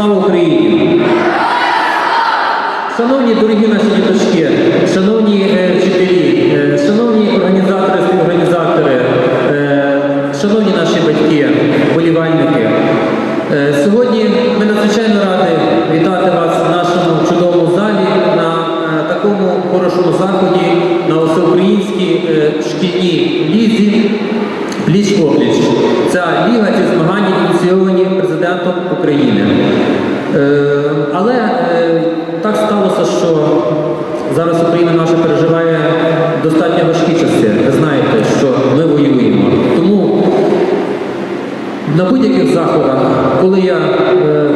Слава Україні! Шановні дорогі наші діточки, шановні На будь-яких заходах, коли я е,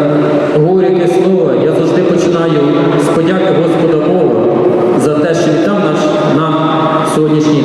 говорю якесь слово, я завжди починаю з подяки Господа Бога за те, що він дав нам сьогоднішній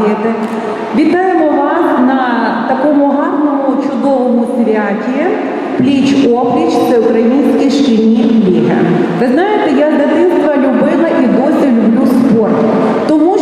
діти. Вітаємо вас на такому гарному, чудовому святі пліч опліч це всеукраїнські шкільні ліги. Ви знаєте, я з дитинства любила і досі люблю спорт. Тому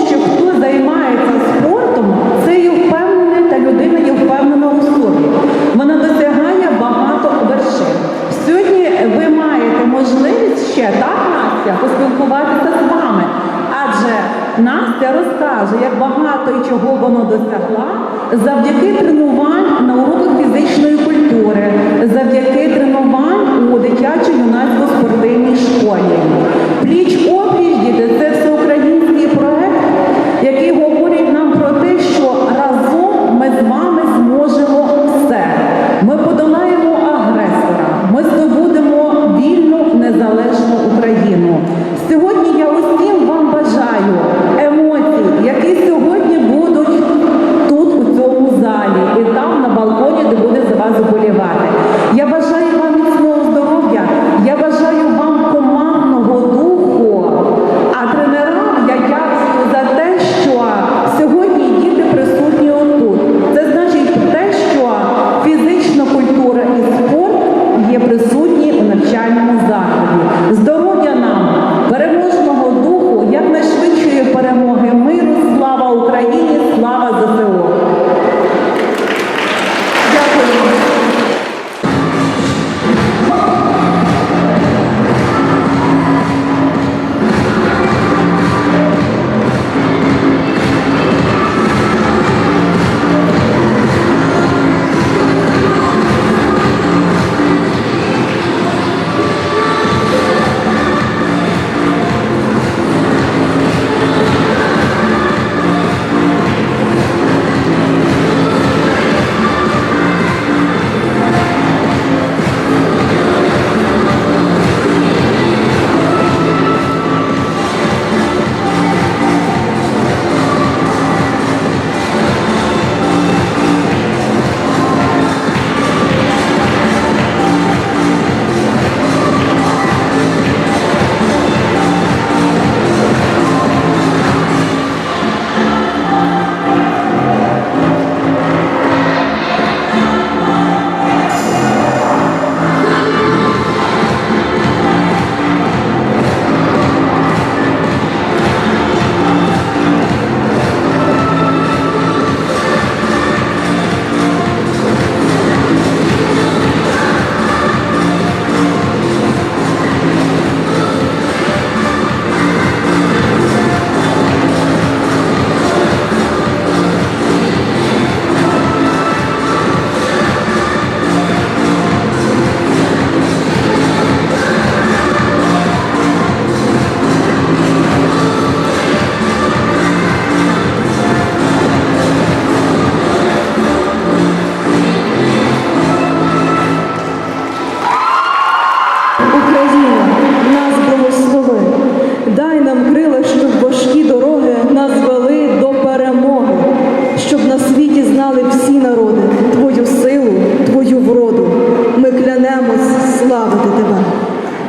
покаже, як багато і чого воно досягла завдяки тренувань на уроках фізичної культури, завдяки тренувань у дитячо-юнацько-спортивній школі. Пліч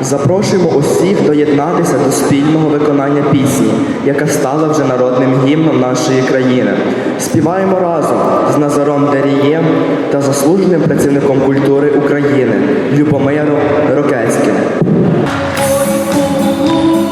Запрошуємо усіх доєднатися до спільного виконання пісні, яка стала вже народним гімном нашої країни. Співаємо разом з Назаром Дерієм та заслуженим працівником культури України Любомиром Рокецьким. Ой, полузі.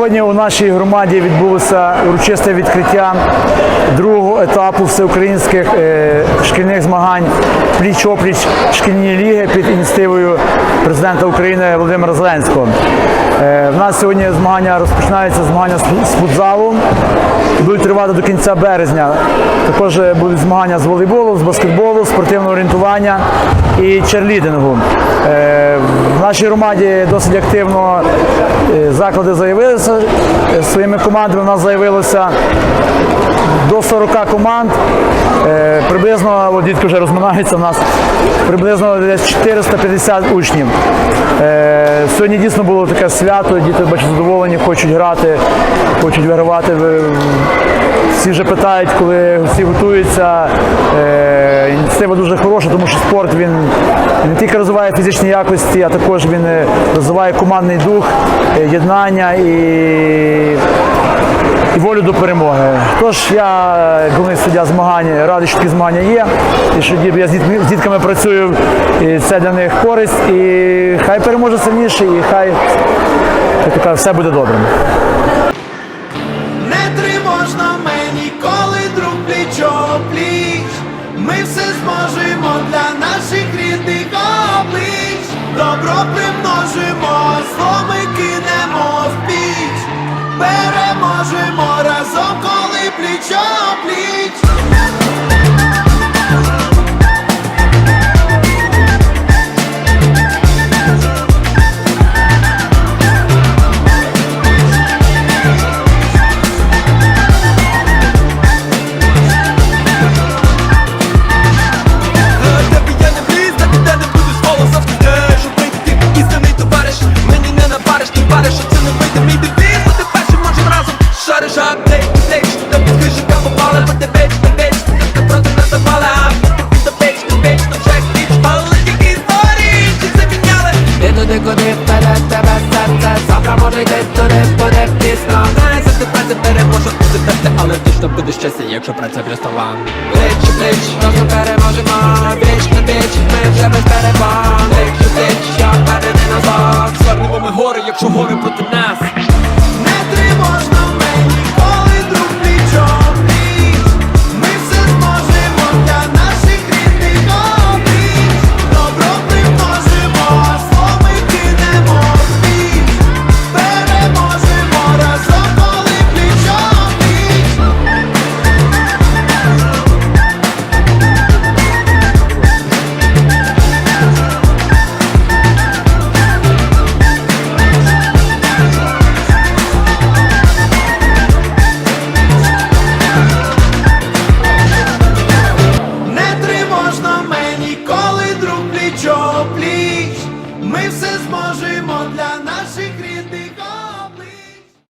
Сьогодні у нашій громаді відбулося урочисте відкриття другого етапу всеукраїнських е, шкільних змагань пліч-опліч шкільні ліги під ініціативою президента України Володимира Зеленського. Е, В нас сьогодні змагання розпочинаються змагання з- футзалу, будуть тривати до кінця березня. Також е, будуть змагання з волейболу, з баскетболу, спортивного орієнтування і черлідингу. В нашій громаді досить активно е, заклади заявилися е, своїми командами. У нас заявилося до 40 команд. Е, Приблизно, от дітки вже розминаються, у нас приблизно десь 450 учнів. Сьогодні дійсно було таке свято, діти бачу задоволені, хочуть грати, хочуть вигравати. Всі вже питають, коли всі готуються. Ініціатива дуже хороша, тому що спорт він не тільки розвиває фізичні якості, а також він е, розвиває командний дух, е, єднання і і волю до перемоги. Тож я, е, головний суддя змагань, радий, що такі змагання є, і що я з дітьми, з дітками працюю, і це для них користь. І хай переможе сильніший, і хай кажуть, все буде добре. transform. щастя,